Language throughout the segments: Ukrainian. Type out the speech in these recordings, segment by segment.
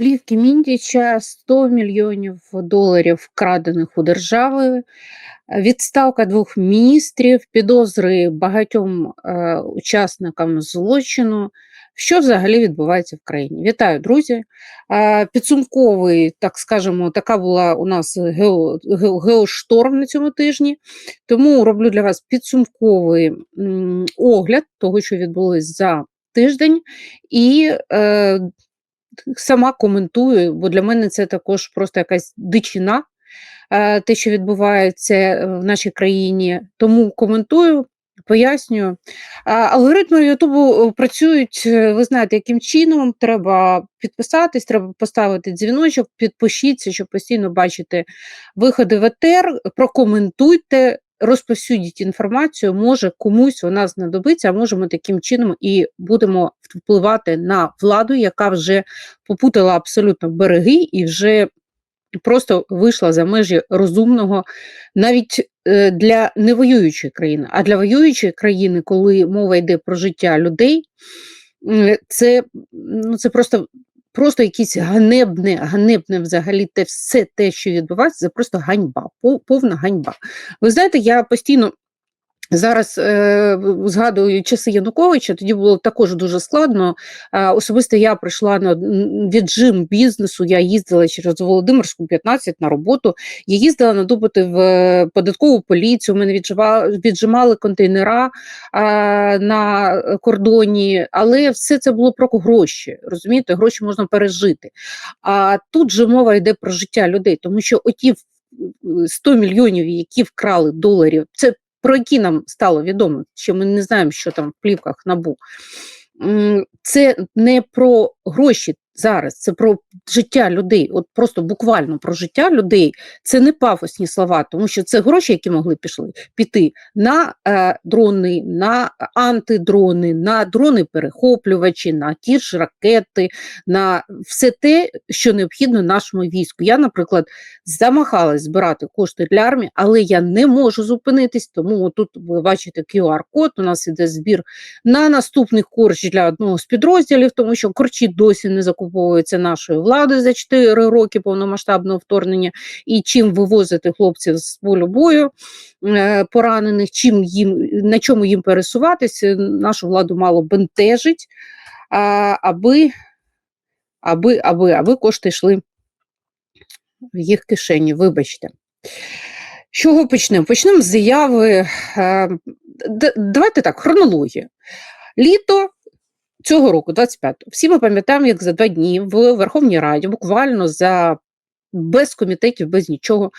плівки Міндіча, 100 мільйонів доларів вкрадених у держави, відставка двох міністрів, підозри багатьом е, учасникам злочину. Що взагалі відбувається в країні? Вітаю, друзі! Е, підсумковий, так скажемо, така була у нас гео, гео, геошторм на цьому тижні, тому роблю для вас підсумковий огляд того, що відбулось за тиждень, і е, сама коментую, бо для мене це також просто якась дичина, е, те, що відбувається е, в нашій країні. Тому коментую. Пояснюю, алгоритми Ютубу е, працюють, ви знаєте, яким чином треба підписатись, треба поставити дзвіночок, підпишіться, щоб постійно бачити виходи в ЕТР, прокоментуйте, розповсюдіть інформацію, може комусь вона знадобиться, а може ми таким чином і будемо впливати на владу, яка вже попутала абсолютно береги і вже просто вийшла за межі розумного навіть е, для невоюючої країни. А для воюючої країни, коли мова йде про життя людей, це ну, це просто просто якісь ганебне, ганебне взагалі те все те, що відбувається, це просто ганьба, повна ганьба. Ви знаєте, я постійно Зараз е, згадую часи Януковича, тоді було також дуже складно. Е, особисто я прийшла на віджим бізнесу. Я їздила через Володимирську 15 на роботу. Я їздила на допити в е, податкову поліцію. Мене віджимали, віджимали контейнера е, на кордоні, але все це було про гроші. Розумієте, гроші можна пережити. А тут же мова йде про життя людей, тому що оті 100 мільйонів, які вкрали доларів, це про які нам стало відомо, що ми не знаємо, що там в плівках набу. Це не про гроші, зараз, це про життя людей, от просто буквально про життя людей. Це не пафосні слова, тому що це гроші, які могли пішли піти на е, дрони, на антидрони, на дрони-перехоплювачі, на ті ж ракети, на все те, що необхідно нашому війську. Я, наприклад, замахалась збирати кошти для армії, але я не можу зупинитись, тому тут ви бачите QR-код. У нас іде збір на наступний корч для одного з підрозділів, тому що корчі досі не закупили окуповуються нашою владою за 4 роки повномасштабного вторгнення, і чим вивозити хлопців з полю бою е, поранених, чим їм на чому їм пересуватися, нашу владу мало бентежить, аби аби, аби, аби кошти йшли в їх кишені. Вибачте. Чого почнемо? Почнемо з заяви. Е, давайте так, хронологія. Літо цього року, 25-го, всі ми пам'ятаємо, як за два дні в Верховній Раді, буквально за без комітетів, без нічого,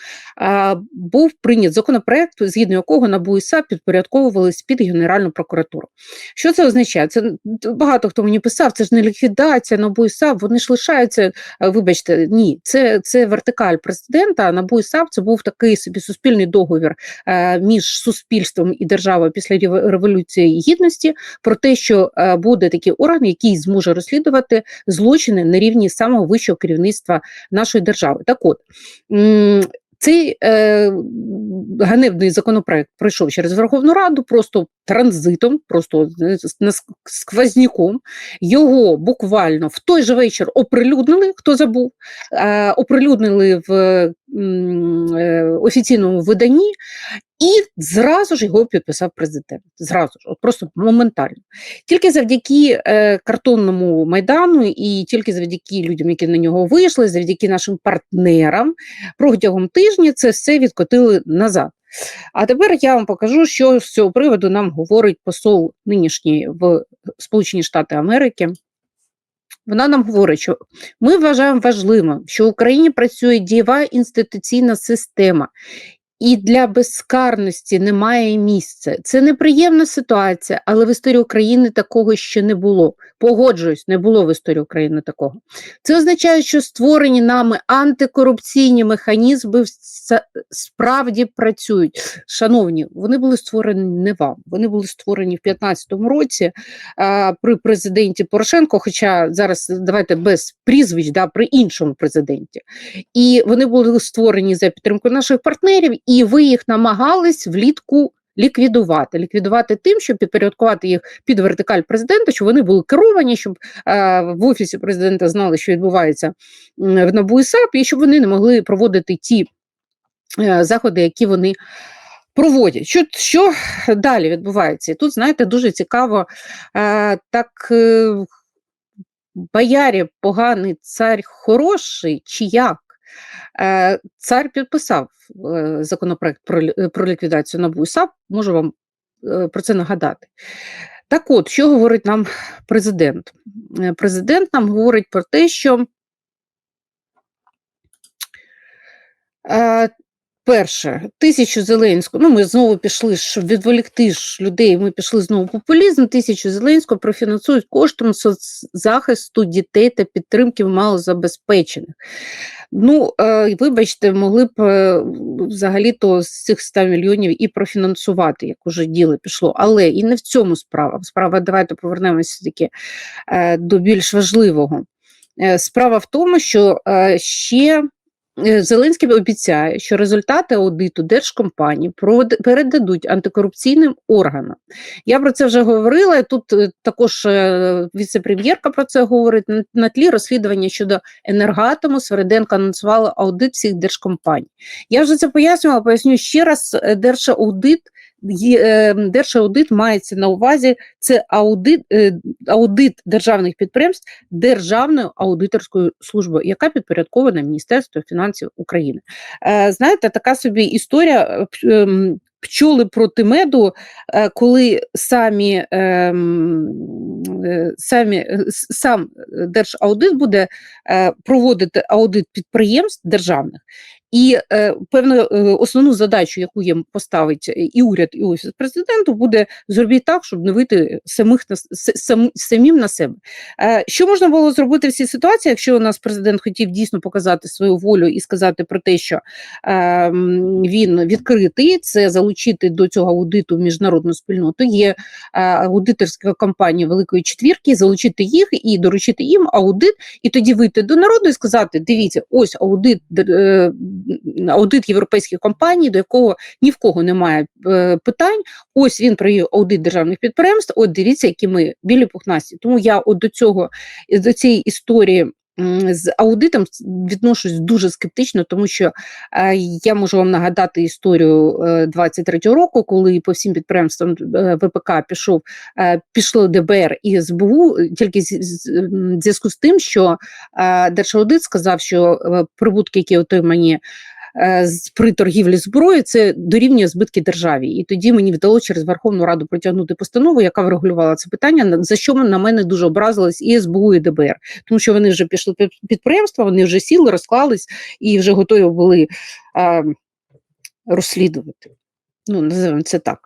був прийнят законопроект, згідно якого НАБУ і САП підпорядковувались під Генеральну прокуратуру. Що це означає? Це багато хто мені писав, це ж не ліквідація НАБУ і САП, вони ж лишаються. Вибачте, ні, це це вертикаль президента. НАБУ і САП це був такий собі суспільний договір між суспільством і державою після революції гідності про те, що буде такий орган, який зможе розслідувати злочини на рівні самого вищого керівництва нашої держави. Так от цей е, ганебний законопроект пройшов через Верховну Раду просто транзитом, просто сквозняком. Його буквально в той же вечір оприлюднили, хто забув, е, оприлюднили в е, офіційному виданні. І зразу ж його підписав президент. Зразу ж, от просто моментально. Тільки завдяки е, картонному майдану, і тільки завдяки людям, які на нього вийшли, завдяки нашим партнерам протягом тижня це все відкотили назад. А тепер я вам покажу, що з цього приводу нам говорить посол нинішній в Сполучені Штати Америки. Вона нам говорить, що ми вважаємо важливим, що в Україні працює дієва інституційна система, і для безкарності немає місця. Це неприємна ситуація, але в історії України такого ще не було. Погоджуюсь, не було в історії України такого. Це означає, що створені нами антикорупційні механізми справді працюють. Шановні, вони були створені не вам. Вони були створені в 2015 році а, при президенті Порошенко. Хоча зараз давайте без прізвищ да, при іншому президенті. І вони були створені за підтримку наших партнерів і ви їх намагались влітку ліквідувати. Ліквідувати тим, щоб підпорядкувати їх під вертикаль президента, щоб вони були керовані, щоб е, в офісі президента знали, що відбувається в НАБУ і САП, і щоб вони не могли проводити ті е, заходи, які вони проводять. Що що далі відбувається? І тут, знаєте, дуже цікаво, е, так е, боярі поганий, цар хороший, чи як? Е, Цар підписав е, законопроект про, ліквідацію НАБУ і САП, можу вам е, про це нагадати. Так от, що говорить нам президент? Е, Президент нам говорить про те, що е, перше, тисячу Зеленського, ну ми знову пішли, щоб відволікти ж людей, ми пішли знову популізм, тисячу Зеленського профінансують коштом соцзахисту дітей та підтримки малозабезпечених. Ну, е, вибачте, могли б е, взагалі-то з цих 100 мільйонів і профінансувати, як уже діло пішло. Але і не в цьому справа. Справа, давайте повернемося таки е, до більш важливого. Справа в тому, що ще Зеленський обіцяє, що результати аудиту держкомпанії передадуть антикорупційним органам. Я про це вже говорила. Тут е, також е, віце-прем'єрка про це говорить на, тлі розслідування щодо енергатому Свериденко анонсувала аудит всіх держкомпаній. Я вже це пояснювала, поясню ще раз. е, Держаудит е, Держаудит мається на увазі це аудит, е, аудит державних підприємств Державною аудиторською службою, яка підпорядкована Міністерству фінансів України. Е, Знаєте, така собі історія е, ем, пчоли проти меду, коли самі, ем, самі сам Держаудит буде проводити аудит підприємств державних. І е, певну е, основну задачу, яку їм поставить е, і уряд, і офіс президенту, буде зробити так, щоб не вийти самих на сам, самим на себе. Е, що можна було зробити в цій ситуації, якщо у нас президент хотів дійсно показати свою волю і сказати про те, що е, він відкритий, це залучити до цього аудиту міжнародну спільноту. Є е, аудиторська компанія Великої Четвірки, залучити їх і доручити їм аудит, і тоді вийти до народу і сказати: дивіться, ось аудит, е, аудит європейських компаній, до якого ні в кого немає е, питань. Ось він провів аудит державних підприємств. От дивіться, які ми білі пухнасті. Тому я от до цього до цієї історії. З аудитом відношусь дуже скептично, тому що е, я можу вам нагадати історію е, 23-го року, коли по всім підприємствам е, ВПК пішов е, пішло ДБР і СБУ е, тільки в зв'язку з тим, що е, Держаудит сказав, що е, прибутки, які отримані е, при торгівлі зброєю, це дорівнює збитки державі. І тоді мені вдалося через Верховну Раду протягнути постанову, яка врегулювала це питання, за що на мене дуже образились і СБУ, і ДБР. Тому що вони вже пішли під підприємства, вони вже сіли, розклались і вже готові були е, розслідувати. Ну, називаємо це так.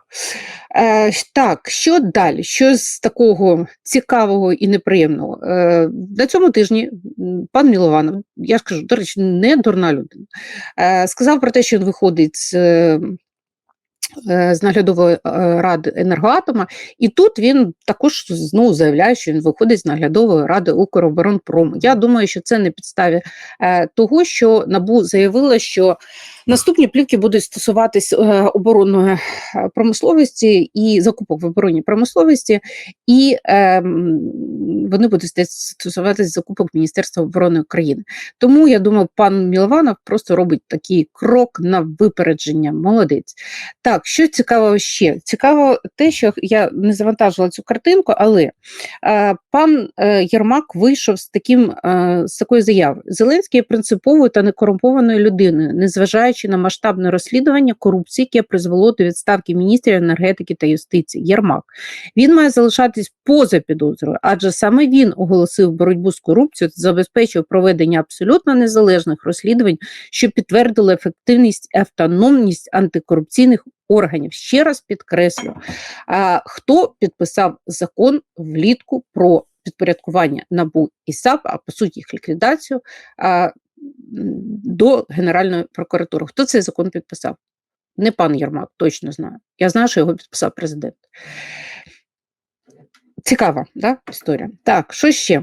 Е, так, що далі? Що з такого цікавого і неприємного? Е, на цьому тижні пан Мілованов, я ж кажу, до речі, не дурна людина, е, сказав про те, що він виходить з. е, З наглядової е, ради енергоатома, і тут він також знову заявляє, що він виходить з наглядової ради Укроборонпрому. Я думаю, що це на підставі е, того, що НАБУ заявила, що наступні плівки будуть стосуватись е, оборонної е, промисловості і закупок в оборонній промисловості, і е, вони будуть стосуватись закупок Міністерства оборони України. Тому я думаю, пан Мілованов просто робить такий крок на випередження. Молодець. Так, що цікаво ще? Цікаво те, що я не завантажила цю картинку, але е, пан е, Єрмак вийшов з таким е, з такою заявою. Зеленський є принциповою та некорумпованою людиною, незважаючи на масштабне розслідування корупції, яке призвело до відставки міністрів енергетики та юстиції. Єрмак він має залишатись поза підозрою, адже саме він оголосив боротьбу з корупцією та забезпечив проведення абсолютно незалежних розслідувань, що підтвердили ефективність і автономність антикорупційних органів. Ще раз підкреслю, а, хто підписав закон влітку про підпорядкування НАБУ і САП, а по суті їх ліквідацію а, до Генеральної прокуратури. Хто цей закон підписав? Не пан Єрмак, точно знаю. Я знаю, що його підписав президент. Цікава да, історія. Так, що ще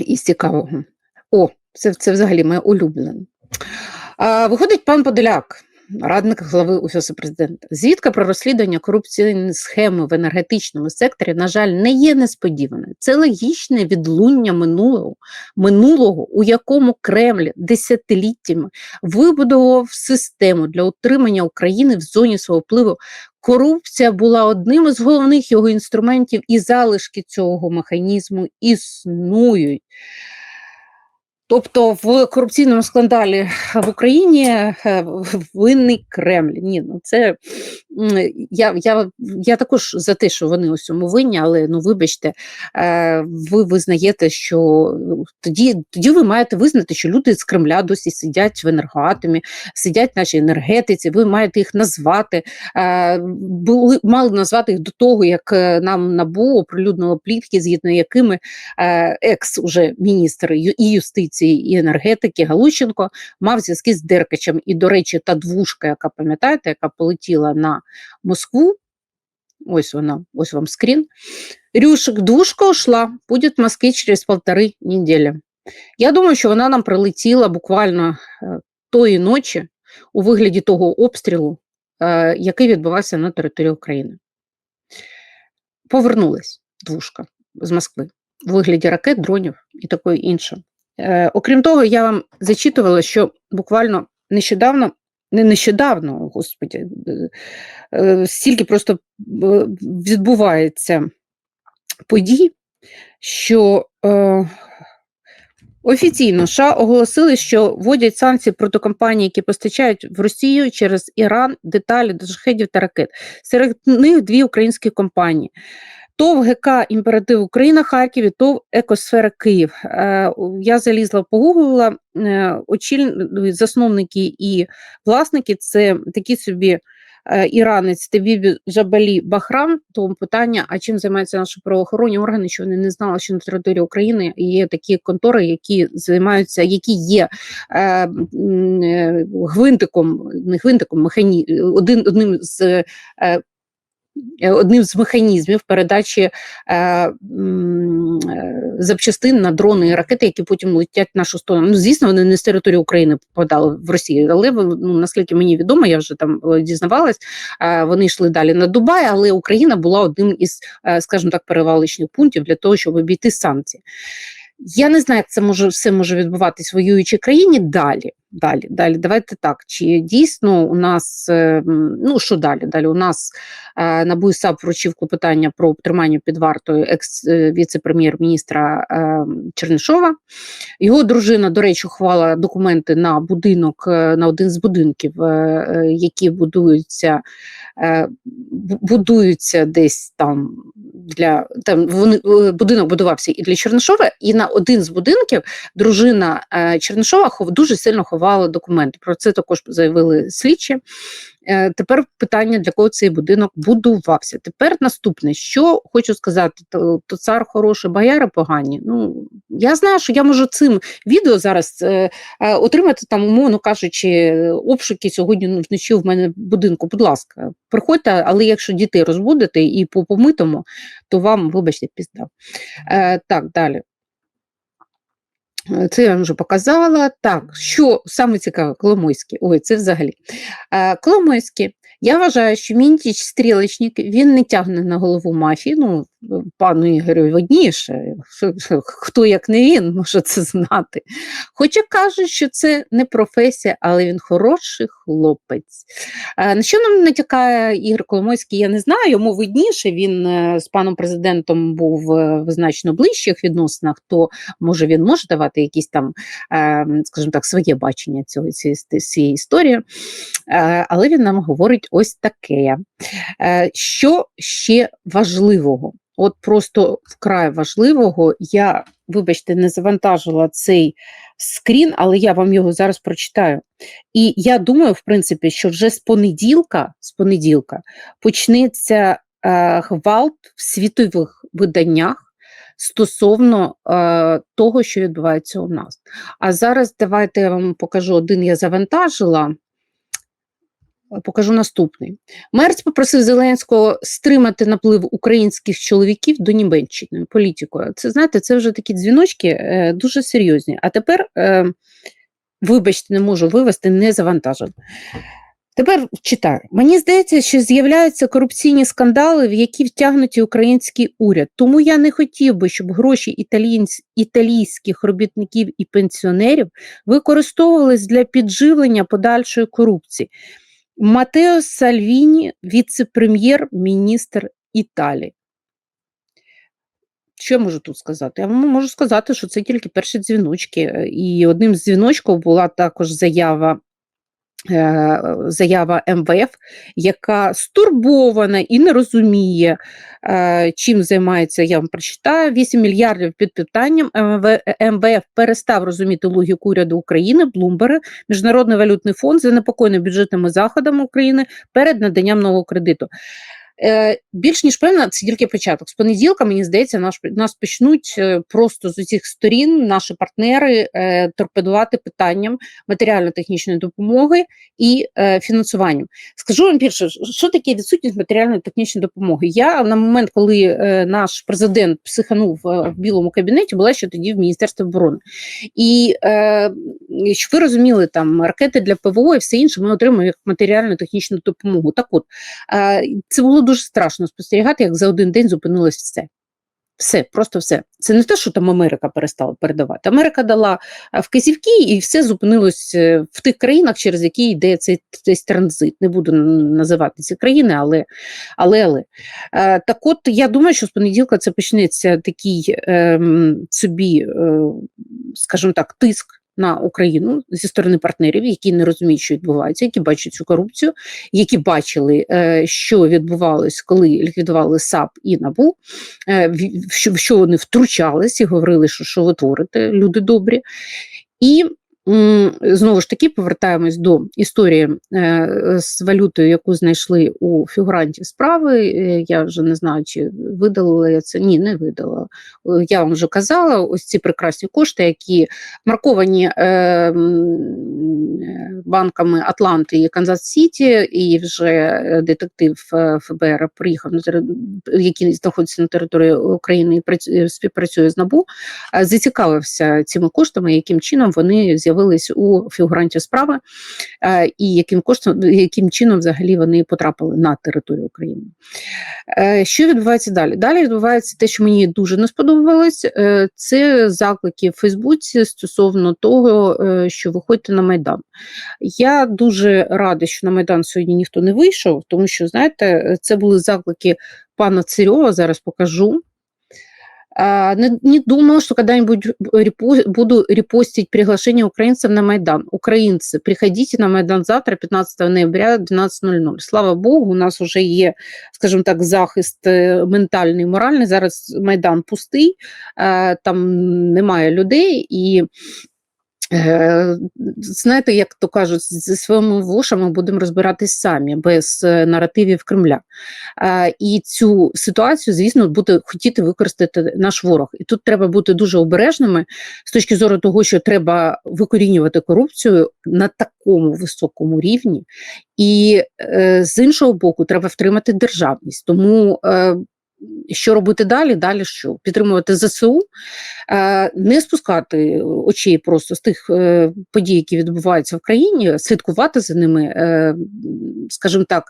із цікавого? О, це, це взагалі моє улюблене. А, виходить пан Подоляк радник глави Офісу президента. Звідка про розслідування корупційної схеми в енергетичному секторі, на жаль, не є несподіваною. Це логічне відлуння минулого, минулого, у якому Кремль десятиліттями вибудував систему для утримання України в зоні свого впливу. Корупція була одним із головних його інструментів, і залишки цього механізму існують. Тобто в корупційному скандалі в Україні е, винний Кремль. Ні, ну це я я, я також за те, що вони у цьому винні, але ну вибачте, е, ви визнаєте, що ну, тоді тоді ви маєте визнати, що люди з Кремля досі сидять в енергоатомі, сидять в нашій енергетиці. Ви маєте їх назвати. Е, були мали назвати їх до того, як нам набу оприлюднило плітки, згідно якими екс уже міністр і юстиції юстиції і енергетики Галущенко мав зв'язки з Деркачем. І, до речі, та двушка, яка пам'ятаєте, яка полетіла на Москву. Ось вона, ось вам скрін. Рюшик, двушка ушла, буде в Москві через полтори неділі. Я думаю, що вона нам прилетіла буквально е, тої ночі у вигляді того обстрілу, е, який відбувався на території України. Повернулась двушка з Москви у вигляді ракет, дронів і такої іншого. Е, окрім того, я вам зачитувала, що буквально нещодавно, не нещодавно, господі, е, е, стільки просто відбувається подій, що офіційно США оголосили, що вводять санкції проти компаній, які постачають в Росію через Іран деталі до шахедів та ракет. Серед них дві українські компанії. ТОВ ГК Імператив Україна Харків і ТОВ Екосфера Київ. Е, я залізла, погуглила е, очіль... засновники і власники це такі собі е, іранець Тебібі Жабалі Бахрам. Тому питання: а чим займаються наші правоохоронні органи? Що вони не знали, що на території України є такі контори, які займаються, які є гвинтиком, не гвинтиком, механі... один одним з. Одним з механізмів передачі е, е, запчастин на дрони і ракети, які потім летять в нашу сторону. Ну, звісно, вони не з території України попадали в Росію, але ну, наскільки мені відомо, я вже там е, дізнавалась, е, вони йшли далі на Дубай, але Україна була одним із, е, скажімо так, перевалочних пунктів для того, щоб обійти санкції. Я не знаю, як це може все може відбуватись воюючій країні далі. Далі, далі, давайте так. Чи дійсно у нас е, ну що далі? Далі у нас е, НАБУ і САП вручив клопотання про тримання під вартою екс е, Чернишова. Його дружина, до речі, ухвала документи на будинок, на один з будинків, які будуються, будуються десь там для там. Вони будинок будувався і для Чернишова, і на один з будинків дружина Чернишова дуже сильно ховала ховали документи. Про це також заявили слідчі. Е, тепер питання, для кого цей будинок будувався. Тепер наступне, що хочу сказати, то, то цар хороший, бояри погані. Ну я знаю, що я можу цим відео зараз е, е, отримати там, умовно кажучи, обшуки сьогодні ну, вночі в мене будинку. Будь ласка, приходьте, але якщо дітей розбудете і по помитому, то вам, вибачте, піздав. Е, Так, далі. Це я вам вже показала. Так, що саме цікаве, Коломойський. Ой, це взагалі. Коломойський. Я вважаю, що Мінтіч стрілочник він не тягне на голову мафії. Ну, пану Ігорю видніше, хто як не він може це знати. Хоча кажуть, що це не професія, але він хороший хлопець. На що нам натякає Ігор Коломойський, я не знаю, йому видніше, він е, з паном президентом був е, в значно ближчих відносинах, то може він може давати якісь там, е, скажімо так, своє бачення цього, цієї історії, але він нам говорить ось таке. Що ще важливого? От просто вкрай важливого, я, вибачте, не завантажила цей скрін, але я вам його зараз прочитаю. І я думаю, в принципі, що вже з понеділка з понеділка почнеться е, гвалт в світових виданнях. Стосовно е, того, що відбувається у нас. А зараз давайте я вам покажу один, я завантажила. Покажу наступний. Мерц попросив Зеленського стримати наплив українських чоловіків до Німеччини політикою. Це знаєте, це вже такі дзвіночки е, дуже серйозні. А тепер, е, вибачте, не можу вивести, не завантажено. Тепер читаю. Мені здається, що з'являються корупційні скандали, в які втягнуті український уряд. Тому я не хотів би, щоб гроші італійсь- італійських робітників і пенсіонерів використовувались для підживлення подальшої корупції. Матео Сальвіні, віце-прем'єр-міністр Італії. Що я можу тут сказати? Я можу сказати, що це тільки перші дзвіночки. І одним з дзвіночків була також заява. Е, Заява МВФ, яка стурбована і не розуміє, е, чим займається. Я вам прочитаю 8 мільярдів під питанням. МВ, МВФ перестав розуміти логіку уряду України, Блумбери, Міжнародний валютний фонд занепокоєний бюджетними заходами України перед наданням нового кредиту. Е, більш ніж певна, це тільки початок. З понеділка, мені здається, наш, нас почнуть е, просто з усіх сторін наші партнери е, торпедувати питанням матеріально-технічної допомоги і е, фінансуванням. Скажу вам більше, що таке відсутність матеріально-технічної допомоги. Я на момент, коли е, наш президент психанув е, в білому кабінеті, була ще тоді в Міністерстві оборони. І е, щоб ви розуміли, там ракети для ПВО і все інше, ми отримуємо як матеріально-технічну допомогу. Так от, е, це було дуже страшно спостерігати, як за один день зупинилось все. Все, просто все. Це не те, що там Америка перестала передавати. Америка дала е, вказівки, і все зупинилось е, в тих країнах, через які йде цей, цей транзит. Не буду називати ці країни, але але. але. Е, так от я думаю, що з понеділка це почнеться такий ем, собі, е, скажімо так, тиск. На Україну зі сторони партнерів, які не розуміють, що відбувається, які бачать цю корупцію, які бачили, е, що відбувалось, коли ліквідували САП і НАБУ, е, в- що, вони втручались і говорили, що, що ви творите, люди добрі. І знову ж таки повертаємось до історії е, з валютою, яку знайшли у фігуранті справи. Е, Я вже не знаю, чи видалила я це. Ні, не видала. Е, Я вам вже казала, ось ці прекрасні кошти, які марковані банками Атланти і Канзас Сіті, і вже детектив ФБР приїхав який знаходиться на території України і прац- співпрацює з НАБУ, зацікавився цими коштами, яким чином вони з'явились у фігуранті справи, е, і яким коштом, яким чином взагалі вони потрапили на територію України. Е, Що відбувається далі? Далі відбувається те, що мені дуже не сподобалось. е, Це заклики в Фейсбуці стосовно того, що виходьте на Майдан. Я дуже рада, що на Майдан сьогодні ніхто не вийшов, тому що, знаєте, це були заклики пана Цирьова, зараз покажу. Не, думала, что когда-нибудь репо- буду репостить приглашение украинцев на Майдан. Украинцы, приходите на Майдан завтра, 15 ноября, 12.00. Слава Богу, у нас вже є, скажімо так, захист е, ментальний, моральний. Зараз Майдан пустий, е, там немає людей і. Е, Знаєте, як то кажуть, зі своїми вушами будемо розбиратись самі без е, наративів Кремля. Е, І цю ситуацію, звісно, буде хотіти використати наш ворог. І тут треба бути дуже обережними з точки зору того, що треба викорінювати корупцію на такому високому рівні, і з іншого боку, треба втримати державність. Тому що робити далі? Далі що? Підтримувати ЗСУ, е, не спускати очей просто з тих е, подій, які відбуваються в країні, слідкувати за ними, е, скажімо так.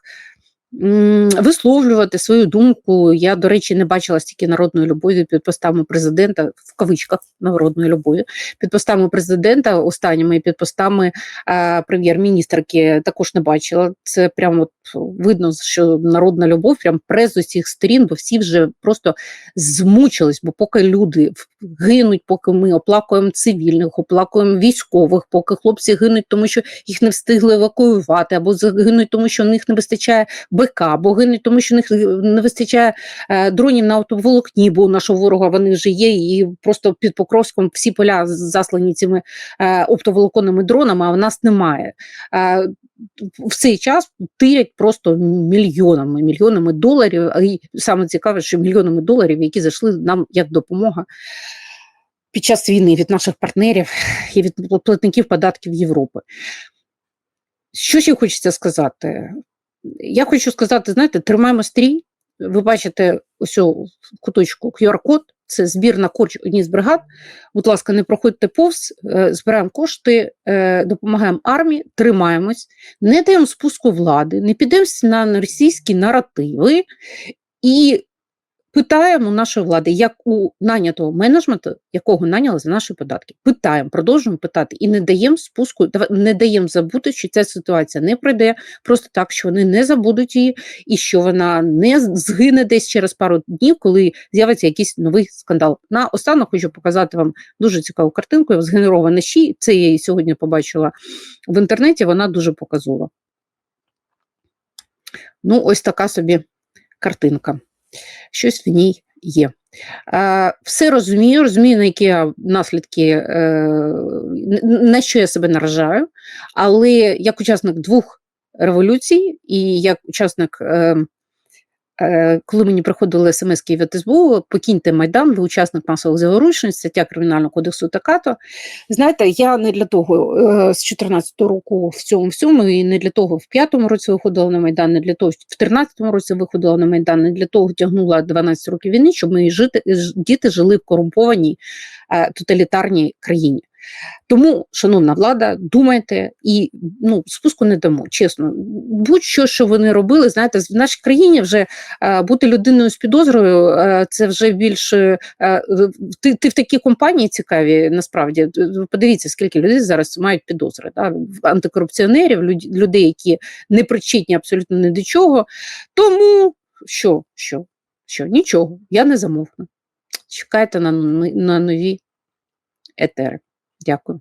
Висловлювати свою думку. Я, до речі, не бачила стільки народної любові під постами президента, в кавичках народної любові, під постами президента останніми під постами е, прем'єр-міністрки також не бачила. Це прямо от видно, що народна любов прям пре з усіх сторін, бо всі вже просто змучились, бо поки люди гинуть, поки ми оплакуємо цивільних, оплакуємо військових, поки хлопці гинуть, тому що їх не встигли евакуювати, або загинуть, тому що в них не вистачає БК, або гинуть, тому що них не вистачає е, дронів на автоволокні, бо у нашого ворога вони вже є, і просто під Покровськом всі поля заслані цими е, оптоволоконними дронами, а в нас немає. Е, в цей час тирять просто мільйонами, мільйонами доларів. Й саме цікаве, що мільйонами доларів, які зайшли нам як допомога під час війни від наших партнерів і від платників податків Європи. Що ще хочеться сказати? Я хочу сказати, знаєте, тримаємо стрій. Ви бачите ось куточку QR-код. це збір на корч одній з бригад. Будь ласка, не проходьте повз, е, збираємо кошти, е, допомагаємо армії, тримаємось, не даємо спуску влади, не підемо на російські наративи і питаємо нашої влади, як у нанятого менеджменту, якого наняли за наші податки. Питаємо, продовжуємо питати і не даємо спуску, не даємо забути, що ця ситуація не пройде просто так, що вони не забудуть її, і що вона не згине десь через пару днів, коли з'явиться якийсь новий скандал. На останок хочу показати вам дуже цікаву картинку, згенерована щі. Це я її сьогодні побачила в інтернеті. Вона дуже показова. Ну, ось така собі картинка. Щось в ній є. Все розумію, розумію, на які наслідки, е, на що я себе наражаю, але як учасник двох революцій і як учасник, е, е, коли мені приходили смс від СБУ, покиньте Майдан, ви учасник масових заворушень, стаття Кримінального кодексу така то. Знаєте, я не для того е, з 14-го року в цьому всьому, і не для того в п'ятому році виходила на Майдан, не для того в 13-му році виходила на Майдан, не для того тягнула 12 років війни, щоб мої жити, діти жили в корумпованій е, тоталітарній країні. Тому, шановна влада, думайте і ну, спуску не дамо, чесно. Будь-що, що вони робили, знаєте, в нашій країні вже е, бути людиною з підозрою, е, це вже більше е, ти, ти в такій компанії цікаві, насправді. Подивіться, скільки людей зараз мають підозри. Да? Антикорупціонерів, люд- людей, які не причетні абсолютно ні до чого. Тому що, що, що, нічого, я не замовкну. Чекайте на, на нові етери. Дякую.